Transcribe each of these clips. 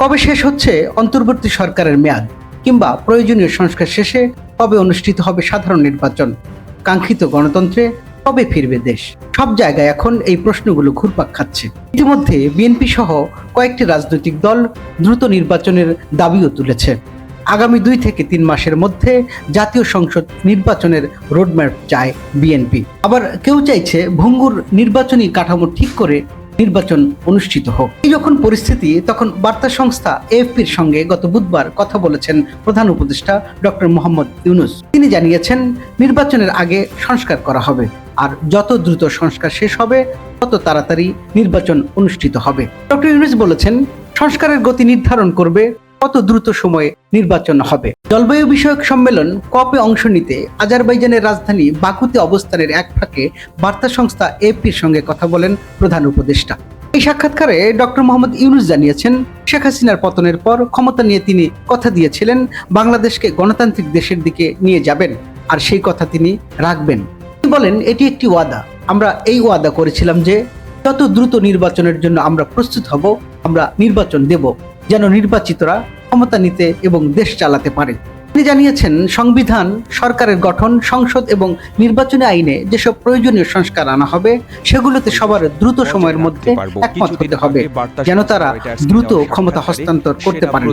কবে শেষ হচ্ছে অন্তর্বর্তী সরকারের মেয়াদ কিংবা প্রয়োজনীয় সংস্কার শেষে কবে অনুষ্ঠিত হবে সাধারণ নির্বাচন? কাঙ্ক্ষিত গণতন্ত্রে কবে ফিরবে দেশ? সব জায়গায় এখন এই প্রশ্নগুলো ঘুরপাক খাচ্ছে। ইতিমধ্যে বিএনপি সহ কয়েকটি রাজনৈতিক দল দ্রুত নির্বাচনের দাবিও তুলেছে। আগামী দুই থেকে তিন মাসের মধ্যে জাতীয় সংসদ নির্বাচনের রোডম্যাপ চায় বিএনপি। আবার কেউ চাইছে ভঙ্গুর নির্বাচনী কাঠামো ঠিক করে নির্বাচন অনুষ্ঠিত হোক। এই যখন পরিস্থিতি, তখন বার্তা সংস্থা এএফপির সঙ্গে গত বুধবার কথা বলেছেন প্রধান উপদেষ্টা ডক্টর মোহাম্মদ ইউনুস। তিনি জানিয়েছেন, নির্বাচনের আগে সংস্কার করা হবে আর যত দ্রুত সংস্কার শেষ হবে, তত তাড়াতাড়ি নির্বাচন অনুষ্ঠিত হবে। ডক্টর ইউনুস বলেছেন, সংস্কারের গতি নির্ধারণ করবে কত দ্রুত সময়ে নির্বাচন হবে? জলবায়ু বিষয়ক সম্মেলন কপে অংশ নিতে আজারবাইজানের রাজধানী বাকুতে অবস্থানের এক ফাঁকে বার্তা সংস্থা এপির সঙ্গে কথা বলেন প্রধান উপদেষ্টা। এই সাক্ষাৎকারে ডক্টর মোহাম্মদ ইউনুস জানিয়েছেন, শেখ হাসিনার পতনের পর ক্ষমতা নিয়ে তিনি কথা দিয়েছিলেন, বাংলাদেশকে গণতান্ত্রিক দেশের দিকে নিয়ে যাবেন, আর সেই কথা তিনি রাখবেন। তিনি বলেন, এটি একটি ওয়াদা। আমরা এই ওয়াদা করেছিলাম যে, যত দ্রুত নির্বাচনের জন্য আমরা প্রস্তুত হব, আমরা নির্বাচন দেব। যেন নির্বাচিতরা ক্ষমতা নিতে এবং দেশ চালাতে পারে। তিনি জানিয়েছেন সংবিধান সরকারের গঠন সংসদ এবং নির্বাচনী আইনে যেসব প্রয়োজনীয় সংস্কার আনা হবে সেগুলোতে সবার দ্রুত সময়ের মধ্যে একমত হতে হবে যেন তারা দ্রুত ক্ষমতা হস্তান্তর করতে পারে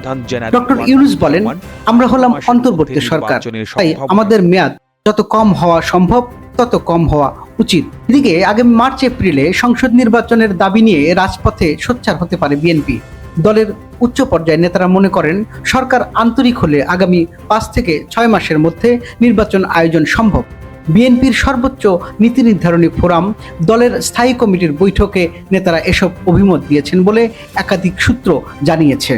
ডক্টর ইউনুস বলেন আমরা হলাম অন্তর্বর্তী সরকার। তাই আমাদের মেয়াদ যত কম হওয়া সম্ভব তত কম হওয়া উচিত। এদিকে আগামী মার্চ এপ্রিলে সংসদ নির্বাচনের দাবি নিয়ে রাজপথে সোচ্চার হতে পারে বিএনপি। দলের উচ্চ পর্যায়ের নেতারা মনে করেন, সরকার আন্তরিক হলে আগামী পাঁচ থেকে ছয় মাসের মধ্যে নির্বাচন আয়োজন সম্ভব। বিএনপির সর্বোচ্চ নীতি নির্ধারণী ফোরাম, দলের স্থায়ী কমিটির বৈঠকে নেতারা এসব অভিমত দিয়েছেন বলে একাধিক সূত্র জানিয়েছে।